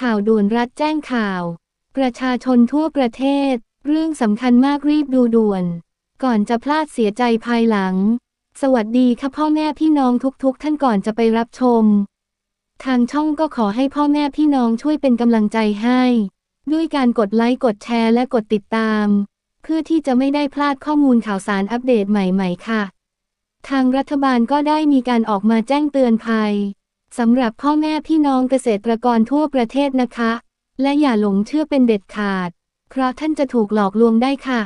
ข่าวด่วนรัฐแจ้งข่าว ประชาชนทั่วประเทศ เรื่องสำคัญมากรีบดูด่วน ก่อนจะพลาดเสียใจภายหลัง สวัสดีค่ะพ่อแม่พี่น้องทุกๆ ท่านก่อนจะไปรับชม ทางช่องก็ขอให้พ่อแม่พี่น้องช่วยเป็นกำลังใจให้ ด้วยการกดไลค์กดแชร์และกดติดตาม เพื่อที่จะไม่ได้พลาดข้อมูลข่าวสารอัปเดตใหม่ ๆ ค่ะ ทางรัฐบาลก็ได้มีการออกมาแจ้งเตือนภัย สำหรับพ่อแม่พี่น้องเกษตรกรทั่วประเทศนะคะ และอย่าหลงเชื่อเป็นเด็ดขาด เพราะท่านจะถูกหลอกลวงได้ค่ะ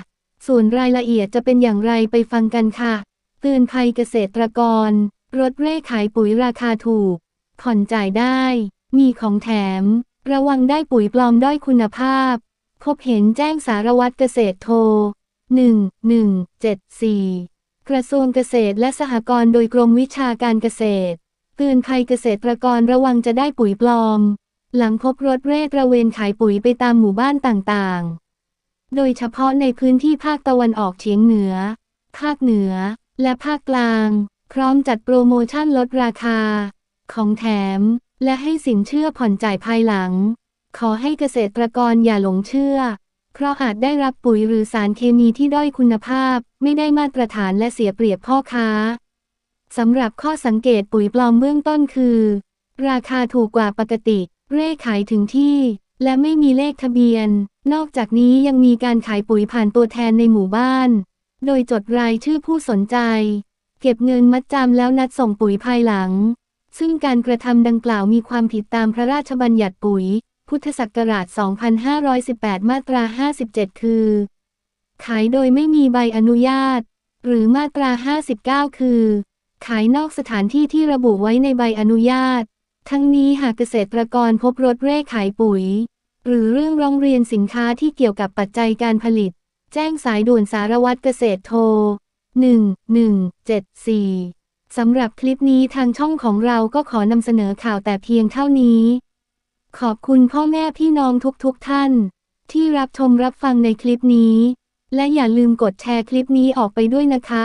ส่วนรายละเอียดจะเป็นอย่างไรไปฟังกันค่ะ เตือนภัยเกษตรกร รถเร่ขายปุ๋ยราคาถูก ผ่อนจ่ายได้ มีของแถม ระวังได้ปุ๋ยปลอมด้อยคุณภาพ พบเห็นแจ้งสารวัตรเกษตรโทร 1174 กระทรวงเกษตรและสหกรณ์โดยกรมวิชาการเกษตร เตือนภัยเกษตรกรระวังจะได้ปุ๋ยปลอม หลังพบรถเร่ตระเวนขายปุ๋ยไปตามหมู่บ้านต่างๆ โดยเฉพาะในพื้นที่ภาคตะวันออกเฉียงเหนือ ภาคเหนือ และภาคกลาง พร้อมจัดโปรโมชั่นลดราคา ของแถม และให้สินเชื่อผ่อนจ่ายภายหลัง ขอให้เกษตรกรอย่าหลงเชื่อ เพราะอาจได้รับปุ๋ยหรือสารเคมีที่ด้อยคุณภาพ ไม่ได้มาตรฐานและเสียเปรียบพ่อค้า สำหรับข้อสังเกตปุ๋ยปลอมเบื้องต้นคือ ราคาถูกกว่าปกติ เร่ขายถึงที่ และไม่มีเลขทะเบียน นอกจากนี้ยังมีการขายปุ๋ยผ่านตัวแทนในหมู่บ้าน โดยจดรายชื่อผู้สนใจ เก็บเงินมัดจำแล้วนัดส่งปุ๋ยภายหลัง ซึ่งการกระทำดังกล่าวมีความผิดตามพระราชบัญญัติปุ๋ย พุทธศักราช 2518 มาตรา 57 คือ ขายโดยไม่มีใบอนุญาต หรือมาตรา 59 คือ ขายนอกสถานที่ที่ระบุไว้ในใบอนุญาต ทั้งนี้หากเกษตรกรพบรถเร่ขายปุ๋ย หรือเรื่องร้องเรียนสินค้าที่เกี่ยวกับปัจจัยการผลิต แจ้งสายด่วนสารวัตรเกษตรโทร 1174 สำหรับคลิปนี้ทางช่องของเราก็ขอนำเสนอข่าวแต่เพียงเท่านี้ ขอบคุณพ่อแม่พี่น้องทุกๆทท่าน ที่รับชมรับฟังในคลิปนี้ และอย่าลืมกดแชร์คลิปนี้ออกไปด้วยนะคะ